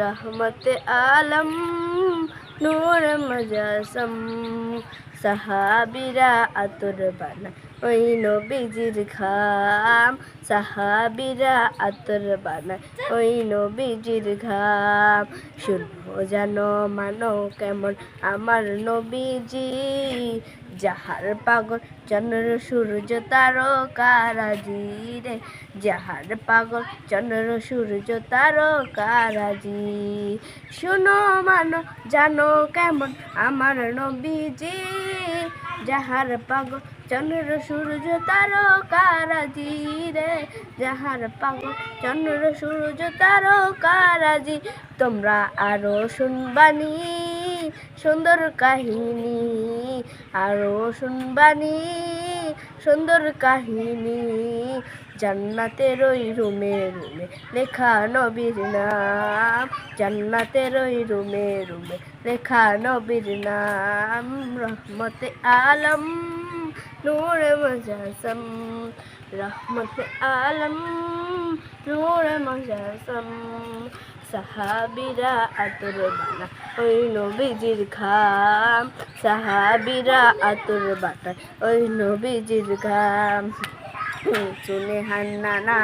রহমতে আলম নূর মজাসম সাহাবিরা আতর বানা। ওই নবীজির ঘাম, সাহাবিরা আতর বানা ওই নবীজির ঘাম শুনো জানো মানো কেমন আমার নবীজি। যাহার পাগল চন্দ্র, সূর্য তারকারাজি রে। যাহার পাগল চন্দ্র, সূর্য তারকারাজি শুনো মানো জানো কেমন আমার নবীজি। যাহার পাগ চন্দ্র, সূর্য তারকারাজি রে যাহার পাগ চন্দ্র, সূর্য, তারকারাজি, তোমরা আরও শুনবানি সুন্দর কাহিনী। আরও শুনবানি সুন্দর কাহিনী। জান্নাতের ওই রুমে রুমে লেখা নবীর নাম। জান্নাতের ওই রুমে রুমে লেখা নবীর নাম। রহমতে আলম, নূর মজাসম। রহমতে আলম, নূর মজাসম। সাহাবিরা আতর বানা ওই নবীজির খাম। সাহাবিরা আতর বাটা ওই নবীজির ঘাম চুনে হান্না না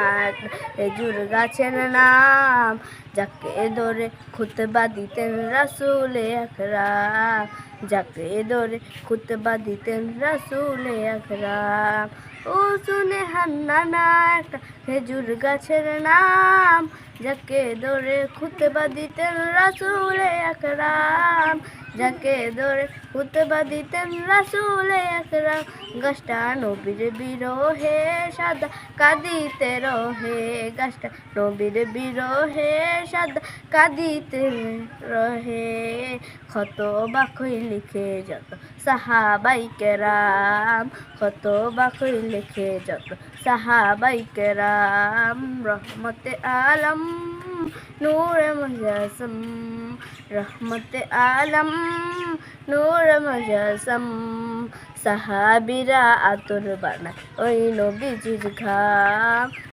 খেজুর গাছের নাম যাকে ধরে খুতবা দিতেন রাসুলে আকরাম। যাকে ধরে খুতবা দিতেন রাসুলে আকরাম ও শুনে হান্না না একটা খেজুর গাছের নাম। যাকে ধরে খুতবা দিতেন রাসুলে আকরাম যাকে ধরে খুতবা দিতেন রাসুলে আকরাম গাছটা নবীর বিরহে, সাদা কাঁদিতে রহে। গাছটা নবীর বিরোহে, সাদা কাঁদিতে রহে। ক্ষত বাকই লিখে যত সাহাবাই কেরাম ক্ষত বাকই লিখে যত সাহাবাই কেরাম রহমতে আলম, নূর মজাসম, রহমতে আলম, নূর মজাসম, সাহাবিরা আতর বানায়, ওই নবীজির ঘাম।